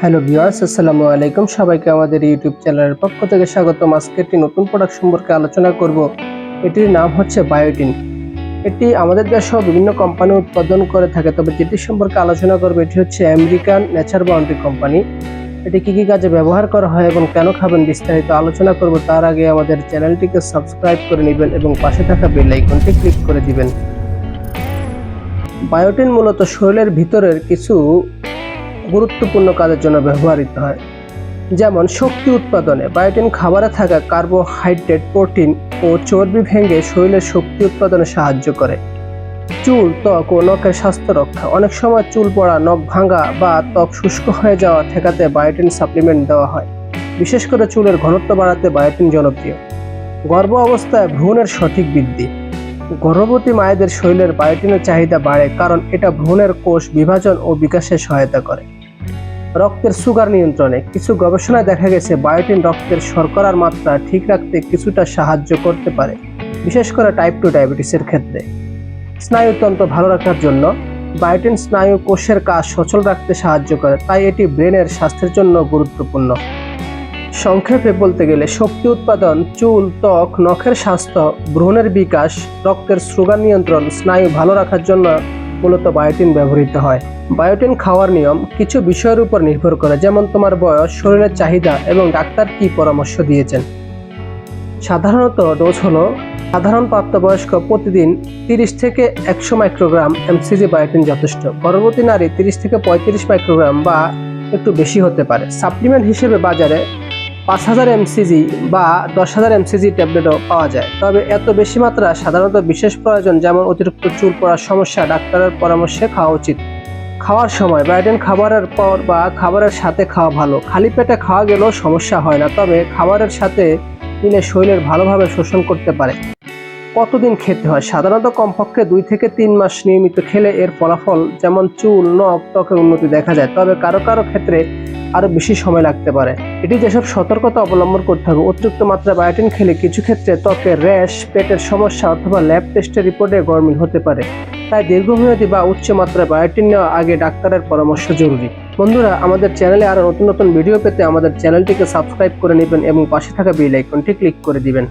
Hello viewers, আসসালামু আলাইকুম। সবাইকে আমাদের ইউটিউব চ্যানেলের পক্ষ থেকে স্বাগতম। আজকে একটি নতুন প্রোডাক্ট সম্পর্কে আলোচনা করব। এটির নাম হচ্ছে বায়োটিন এটি আমাদের দেশেও বিভিন্ন কোম্পানি উৎপাদন করে থাকে, তবে যেটি সম্পর্কে আলোচনা করব এটি হচ্ছে আমেরিকান নেচার বাউন্ডারি কোম্পানি এটি কী কী কাজে ব্যবহার করা হয় এবং কেন খাবেন বিস্তারিত আলোচনা করব। তার আগে আমাদের চ্যানেলটিকে সাবস্ক্রাইব করে নেবেন এবং পাশে থাকা বেল আইকনটি ক্লিক করে দিবেন। বায়োটিন মূলত শরীরের ভিতরের কিছু গুরুত্বপূর্ণ কাজের জন্য ব্যবহৃত হয়। যেমন, শক্তি উৎপাদনে বায়োটিন খাবারে থাকা কার্বোহাইড্রেট, প্রোটিন ও চর্বি ভেঙে শরীরের শক্তি উৎপাদনে সাহায্য করে। চুল, ত্বক ও নখের স্বাস্থ্য রক্ষা। অনেক সময় চুল পড়া, নখ ভাঙা বা ত্বক শুষ্ক হয়ে যাওয়া ঠেকাতে বায়োটিন সাপ্লিমেন্ট দেওয়া হয়। বিশেষ করে চুলের ঘনত্ব বাড়াতে বায়োটিন জনপ্রিয়। গর্ভ অবস্থায় ভ্রূণের সঠিক বৃদ্ধি। গর্ভবতী মায়েদের শরীরের বায়োটিনের চাহিদা বাড়ে কারণ এটা ভ্রূণের কোষ বিভাজন ও বিকাশে সহায়তা করে। রক্তের সুগার নিয়ন্ত্রণে কিছু গবেষণায় দেখা গেছে বায়োটিন রক্তের শর্করার মাত্রা ঠিক রাখতে কিছুটা সাহায্য করতে পারে, বিশেষ করে টাইপ টু ডায়াবেটিসের ক্ষেত্রে। স্নায়ুতন্ত্র ভালো রাখার জন্য বায়োটিন স্নায়ু কোষের কাজ সচল রাখতে সাহায্য করে, তাই এটি ব্রেনের স্বাস্থ্যের জন্য গুরুত্বপূর্ণ। সংক্ষেপে বলতে গেলে, শক্তি উৎপাদন, চুল, ত্বক, নখের স্বাস্থ্য, ভ্রূণের বিকাশ, রক্তের সুগার নিয়ন্ত্রণ, স্নায়ু ভালো রাখার জন্য মূলত বায়োটিন ব্যবহৃত হয়। বায়োটিন খাওয়ার নিয়ম কিছু বিষয়ের উপর নির্ভর করে, যেমন তোমার বয়স, শরীরের চাহিদা এবং ডাক্তার কী পরামর্শ দিয়েছেন। সাধারণত ডোজ হলো সাধারণ প্রাপ্তবয়স্ক প্রতিদিন তিরিশ থেকে একশো মাইক্রোগ্রাম এমসিজি বায়োটিন যথেষ্ট। গর্ভবতী নারী তিরিশ থেকে পঁয়ত্রিশ মাইক্রোগ্রাম বা একটু বেশি হতে পারে। সাপ্লিমেন্ট হিসেবে বাজারে পাঁচ হাজার এমসিজি বা দশ হাজার এমসিজি ট্যাবলেটও পাওয়া যায়। তবে এত বেশি মাত্রা সাধারণত বিশেষ প্রয়োজন, যেমন অতিরিক্ত চুল পড়ার সমস্যা, ডাক্তারের পরামর্শে খাওয়া উচিত। খাওয়ার সময় বায়োটিন খাবারের পর বা খাবারের সাথে খাওয়া ভালো। খালি পেটে খাওয়া গেলেও সমস্যা হয় না, তবে খাবারের সাথে দিনে শরীরের ভালোভাবে শোষণ করতে পারে। কতদিন খেতে হয়? সাধারণত কমপক্ষে দুই থেকে তিন মাস নিয়মিত খেলে এর ফলাফল, যেমন চুল, নখ, ত্বকের উন্নতি দেখা যায়। তবে কারও কারও ক্ষেত্রে আরও বেশি সময় লাগতে পারে। এটি যেসব সতর্কতা অবলম্বন করতে হবে, অতিরিক্ত মাত্রা বায়োটিন খেলে কিছু ক্ষেত্রে ত্বকের র্যাশ, পেটের সমস্যা অথবা ল্যাব টেস্টের রিপোর্টে গরমিল হতে পারে। তাই দীর্ঘমেয়াদী বা উচ্চ মাত্রায় বায়োটিন নেওয়া আগে ডাক্তারের পরামর্শ জরুরি। বন্ধুরা, আমাদের চ্যানেলে আরও নতুন নতুন ভিডিও পেতে আমাদের চ্যানেলটিকে সাবস্ক্রাইব করে নেবেন এবং পাশে থাকা বেল আইকনটি ক্লিক করে দিবেন।